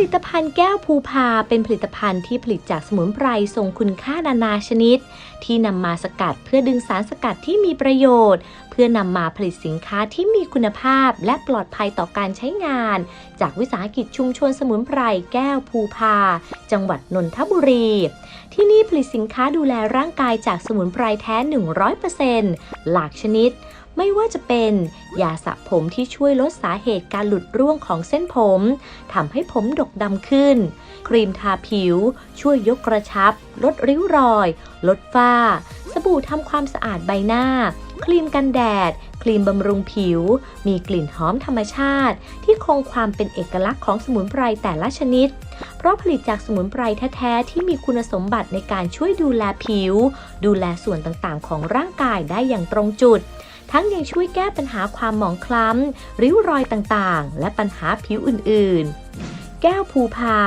ลิตภัณฑ์แก้วภูพาเป็นผลิตภัณฑ์ที่ผลิตจากสมุนไพรทรงคุณค่านานาชนิด ที่นำมาสกัดเพื่อดึงสารสกัดที่มีประโยชน์ เพื่อนำมาผลิตสินค้าที่มีคุณภาพและปลอดภัยต่อการใช้งาน จากวิสาหกิจชุมชนสมุนไพรแก้วภูพา จังหวัดนนทบุรี ที่นี่ผลิตสินค้าดูแลร่างกายจากสมุนไพรแท้ 100%หลากชนิด ไม่ว่าจะเป็นยาสระผมที่ช่วยลดสาเหตุการหลุดร่วงของเส้นผมทำให้ผมดกดำขึ้น ครีมทาผิว ช่วยยกกระชับ ลดริ้วรอย ลดฝ้า สบู่ทำความสะอาดใบหน้า ครีมกันแดด ครีมบำรุงผิว มีกลิ่นหอมธรรมชาติ ที่คงความเป็นเอกลักษณ์ของสมุนไพรแต่ละชนิด เพราะผลิตจากสมุนไพรแท้ๆที่มีคุณสมบัติในการช่วยดูแลผิว ดูแลส่วนต่างๆ ของร่างกายได้อย่างตรงจุด ทั้งยังช่วยแก้ปัญหาความหมองคล้ำ ริ้วรอยต่างๆ และปัญหาผิวอื่นๆ แก้วภูพา